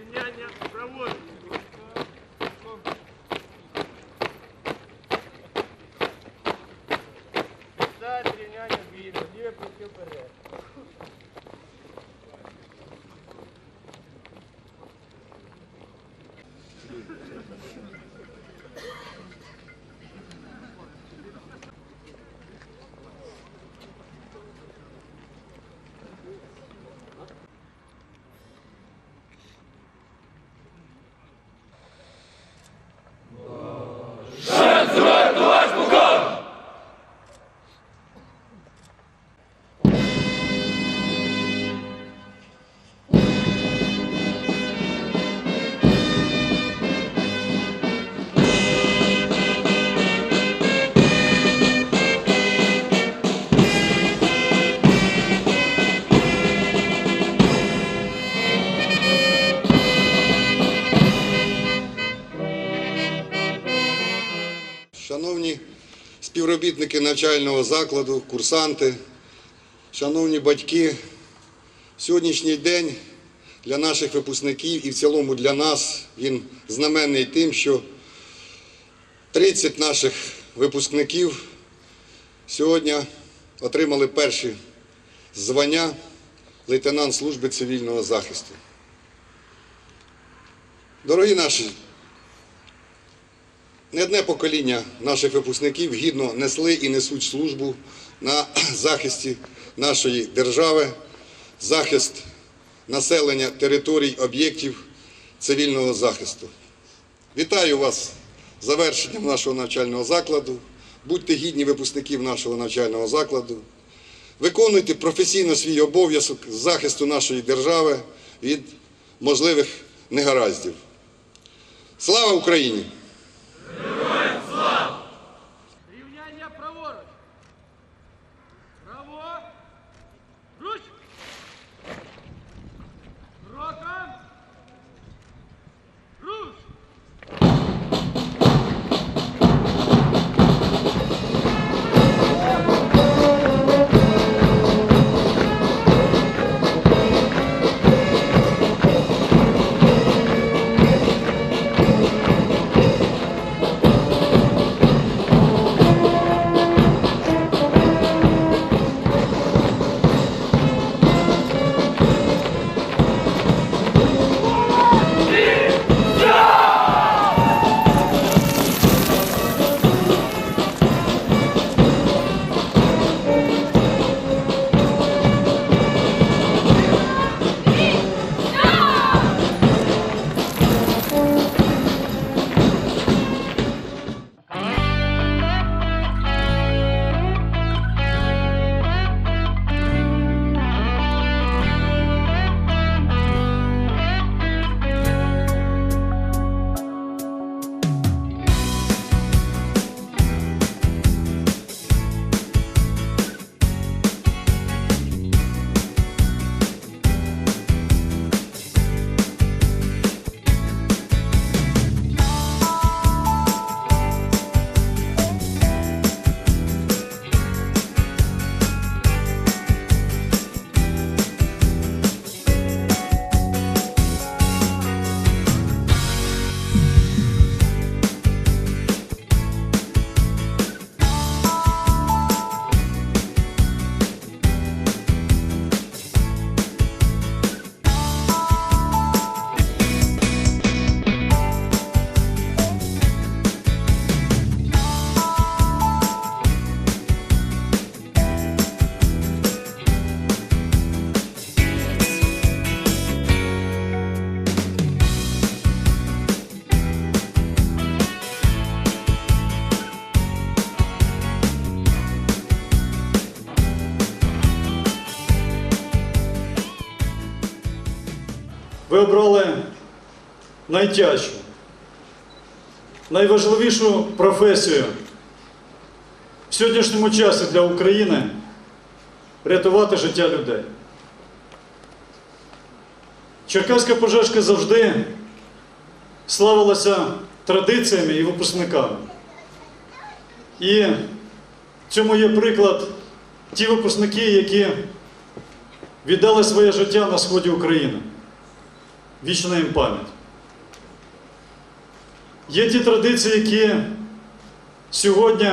Рівняння праворуч. Стать, рівняння згідно. Ліве плече вперед. Шановні Співробітники навчального закладу, курсанти, шановні батьки, сьогоднішній день для наших випускників і в цілому для нас він знаменний тим, що 30 наших випускників сьогодні отримали перші звання лейтенант служби цивільного захисту. Дорогі наші не одне покоління наших випускників гідно несли і несуть службу на захисті нашої держави, захист населення територій, об'єктів цивільного захисту. Вітаю вас з завершенням нашого навчального закладу. Будьте гідні випускників нашого навчального закладу. Виконуйте професійно свій обов'язок з захисту нашої держави від можливих негараздів. Слава Україні! Ви обрали найтяжчу, найважливішу професію в сьогоднішньому часі для України рятувати життя людей. Черкаська пожежка завжди славилася традиціями і випускниками. І цьому є приклад ті випускники, які віддали своє життя на сході України. Вічна їм пам'ять. Є ті традиції, які сьогодні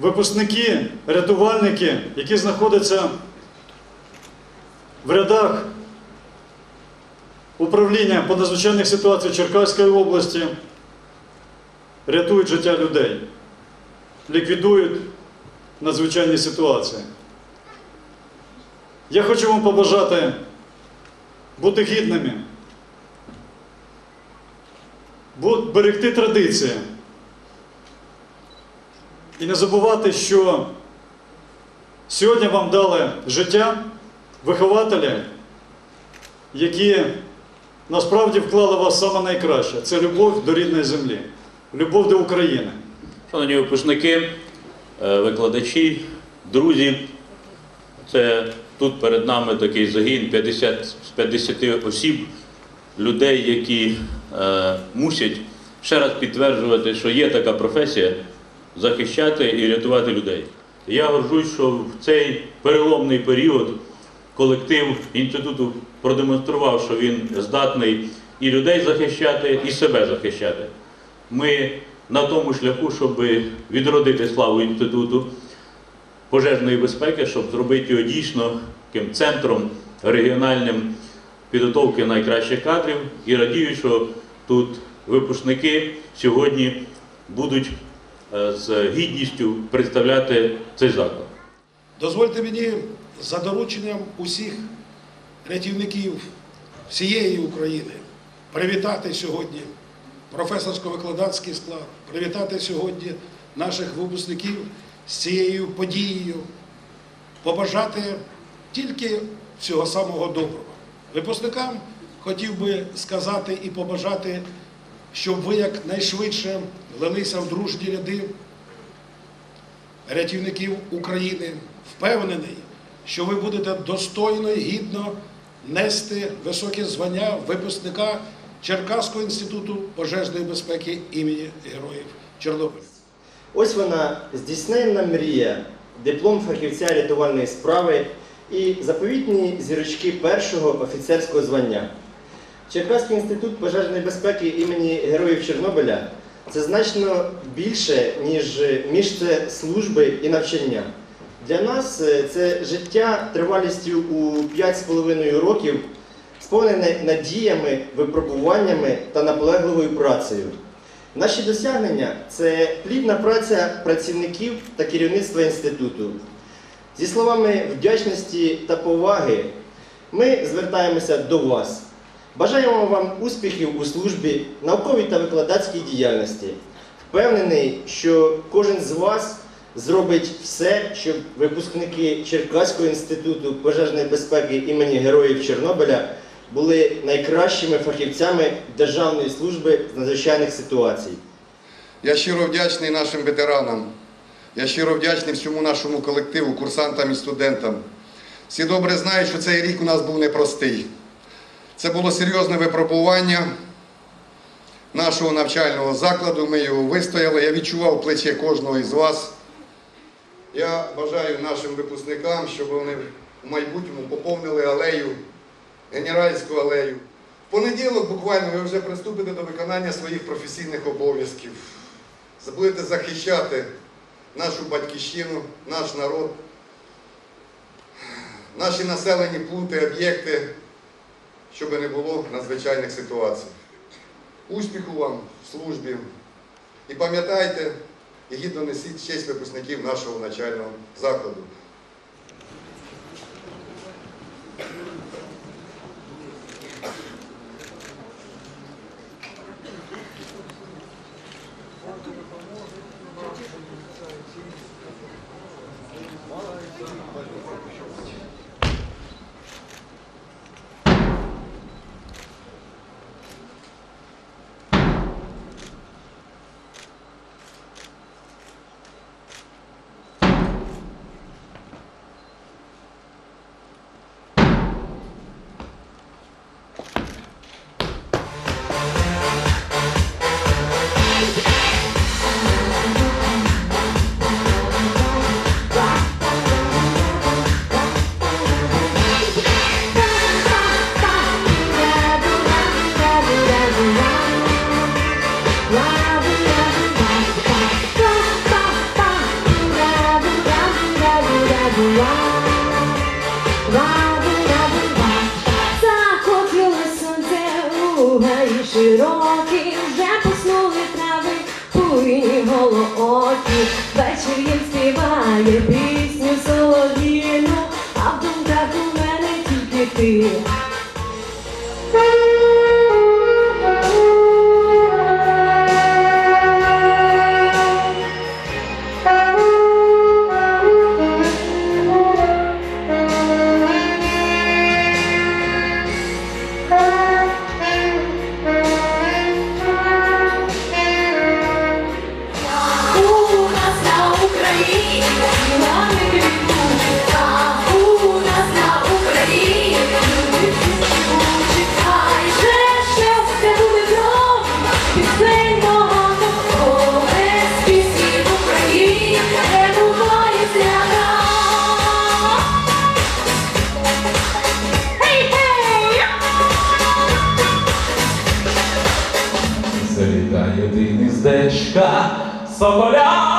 випускники, рятувальники, які знаходяться в рядах управління по надзвичайних ситуаціях Черкаської області, рятують життя людей, ліквідують надзвичайні ситуації. Я хочу вам побажати бути гідними, берегти традиції і не забувати, що сьогодні вам дали життя вихователі, які насправді вклали вас саме найкраще. Це любов до рідної землі, любов до України. Шановні випускники, е, викладачі, друзі, це тут перед нами такий загін 50, з 50 осіб, людей, які е, мусять ще раз підтверджувати, що є така професія захищати і рятувати людей. Я горжусь, що в цей переломний період колектив інституту продемонстрував, що він здатний і людей захищати, і себе захищати. Ми на тому шляху, щоб відродити славу інституту пожежної безпеки, щоб зробити його дійсно таким центром регіональним підготовки найкращих кадрів. І радію, що тут випускники сьогодні будуть е, з гідністю представляти цей заклад. Дозвольте мені за дорученням усіх рятівників всієї України привітати сьогодні професорсько-викладацький склад, привітати сьогодні наших випускників з цією подією, побажати тільки всього самого доброго. Випускникам хотів би сказати і побажати, щоб ви якнайшвидше влилися в дружні ряди рятівників України впевнений, що ви будете достойно і гідно нести високе звання випускника Черкаського інституту пожежної безпеки імені Героїв Чорнобиля. Ось вона здійсненна мрія, диплом фахівця рятувальної справи і заповітні зірочки першого офіцерського звання. Черкаський інститут пожежної безпеки імені Героїв Чорнобиля це значно більше, ніж місце служби і навчання. Для нас е, це життя тривалістю у 5,5 років, сповнене надіями, випробуваннями та наполегливою працею. Наші досягнення це плідна праця працівників та керівництва інституту. Зі словами вдячності та поваги, ми звертаємося до вас. Бажаємо вам успіхів у службі, науковій та викладацькій діяльності. Впевнений, що кожен з вас зробить все, щоб випускники Черкаського інституту пожежної безпеки імені Героїв Чорнобиля були найкращими фахівцями Державної служби з надзвичайних ситуацій. Я щиро вдячний нашим ветеранам. Я щиро вдячний всьому нашому колективу, курсантам і студентам. Всі добре знають, що цей рік у нас був непростий. Це було серйозне випробування нашого навчального закладу. Ми його вистояли. Я відчував плече кожного із вас. Я бажаю нашим випускникам, щоб вони в майбутньому поповнили алею, генеральську алею. В понеділок буквально ви вже приступите до виконання своїх професійних обов'язків. Будете захищати нашу батьківщину, наш народ, наші населені пункти, об'єкти, щоб не було надзвичайних ситуацій. Успіху вам в службі. І пам'ятайте, і гідно несіть честь випускників нашого навчального закладу. Thank you. Широкі, вже поснули трави, буйні голоокі, вечір їм співає пісню солов'їну, а в думках у мене тільки ти. 怎么了？